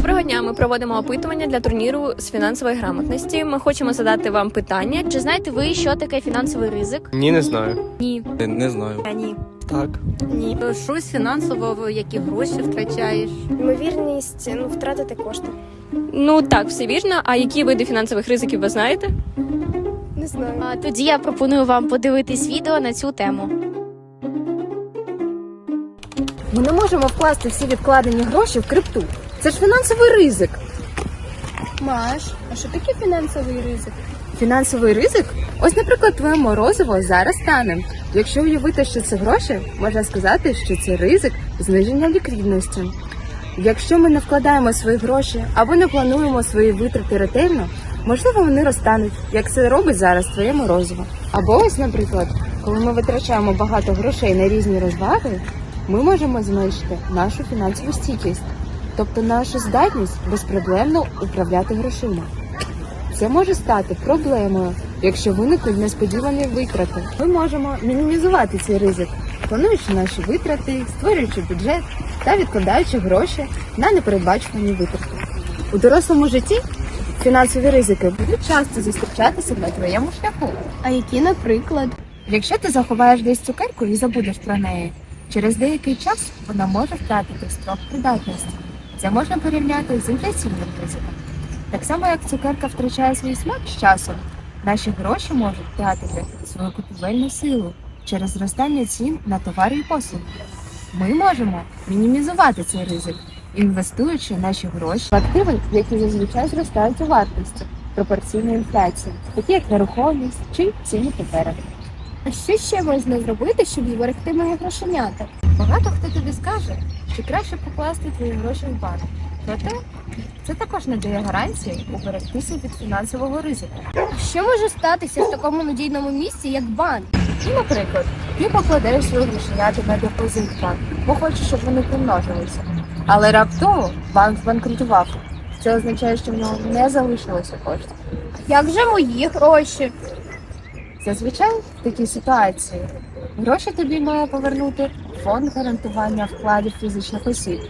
Доброго дня. Ми проводимо опитування для турніру з фінансової грамотності. Ми хочемо задати вам питання. Чи знаєте ви, що таке фінансовий ризик? Ні, не знаю. Ні. Не, не знаю. Ні. Так. Ні. Щось фінансового, які гроші втрачаєш. Ймовірність ну, втратити кошти. Ну так, все вірно. А які види фінансових ризиків ви знаєте? Не знаю. А тоді я пропоную вам подивитись відео на цю тему. Ми не можемо вкласти всі відкладені гроші в крипту. Це ж фінансовий ризик. Маш, а що таке фінансовий ризик? Фінансовий ризик? Ось, наприклад, твоє морозиво зараз стане. Якщо уявити, що це гроші, можна сказати, що це ризик зниження ліквідності. Якщо ми не вкладаємо свої гроші або не плануємо свої витрати ретельно, можливо, вони розтануть, як це робить зараз твоє морозиво. Або ось, наприклад, коли ми витрачаємо багато грошей на різні розваги, ми можемо зменшити нашу фінансову стійкість, тобто нашу здатність безпроблемно управляти грошима. Це може стати проблемою, якщо виникнуть несподівані витрати. Ми можемо мінімізувати цей ризик, плануючи наші витрати, створюючи бюджет та відкладаючи гроші на непередбачувані витрати. У дорослому житті фінансові ризики будуть часто зустрічатися на твоєму шляху. А які, наприклад? Якщо ти заховаєш десь цукерку і забудеш про неї, через деякий час вона може втратити строк придатності. Це можна порівняти з інфляційним ризиком. Так само, як цукерка втрачає свій смак з часом, наші гроші можуть втратити свою купівельну силу через зростання цін на товари і послуги. Ми можемо мінімізувати цей ризик, інвестуючи наші гроші в активи, які зазвичай зростають у вартості пропорційно інфляції, такі як нерухомість чи цінні папери. А що ще можна зробити, щоб зберегти мої грошенята? Багато хто тобі скаже, що краще покласти твої гроші в банк. Проте це також не дає гарантії уберегтися від фінансового ризику. Що може статися в такому надійному місці, як банк? Ну, наприклад, ти покладаєш свої грошенята на депозит банк, бо хочеш, щоб вони примножилися. Але раптово банк збанкрутував. Це означає, що в нього не залишилося коштів. Як же мої гроші? Зазвичай в такій ситуації гроші тобі має повернути фонд гарантування вкладів фізичних осіб.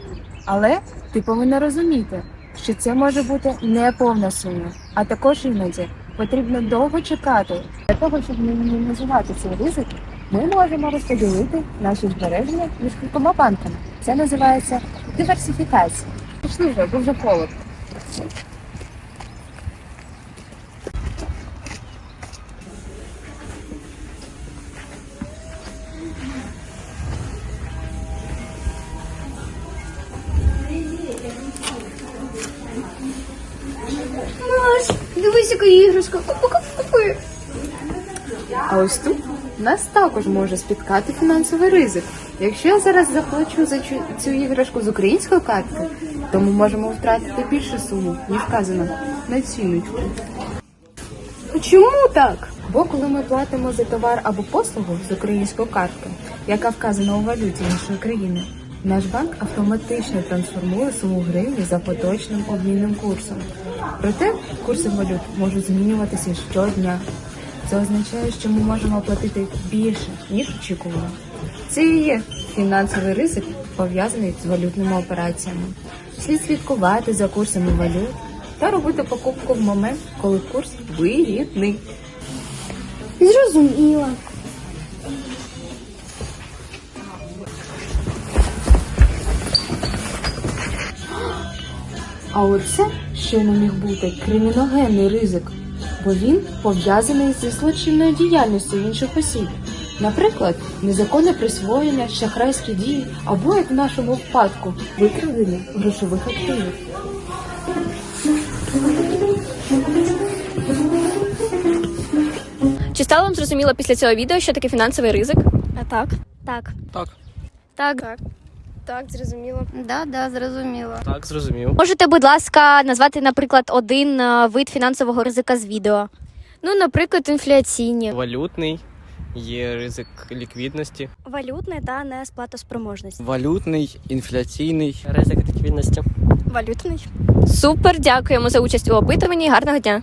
Але ти повинна розуміти, що це може бути не повна сума, а також іноді потрібно довго чекати. Для того, щоб мінімізувати цей ризик, ми можемо розподілити наші збереження між кількома банками. Це називається диверсифікація. Пішли вже, бо вже. Дивись, іграшка. Купи. А ось тут нас також може спіткати фінансовий ризик. Якщо я зараз заплачу за цю, іграшку з української картки, то ми можемо втратити більшу суму, ніж вказано на ціночку. Чому так? Бо коли ми платимо за товар або послугу з української картки, яка вказана у валюті іншої країни, наш банк автоматично трансформує суму гривні за поточним обмінним курсом. Проте курси валют можуть змінюватися щодня. Це означає, що ми можемо платити більше, ніж очікувано. Це і є фінансовий ризик, пов'язаний з валютними операціями. Слід слідкувати за курсами валют та робити покупку в момент, коли курс вигідний. Зрозуміла. А оце ще не міг бути криміногенний ризик, бо він пов'язаний зі злочинною діяльністю інших осіб. Наприклад, незаконне присвоєння, шахрайські дії або, як в нашому випадку, викрадення грошових активів. Чи стало вам зрозуміло після цього відео, що таке фінансовий ризик? А так? Так. Так. Так. Так, зрозуміло. Да, да, зрозуміло. Так, зрозумів. Можете, будь ласка, назвати, наприклад, один е, вид фінансового ризика з відео. Ну, наприклад, інфляційні. Валютний, є ризик ліквідності. Валютний та не несплатоспроможність. Валютний, інфляційний. Ризик ліквідності. Валютний. Супер, дякуємо за участь у опитуванні. Гарного дня.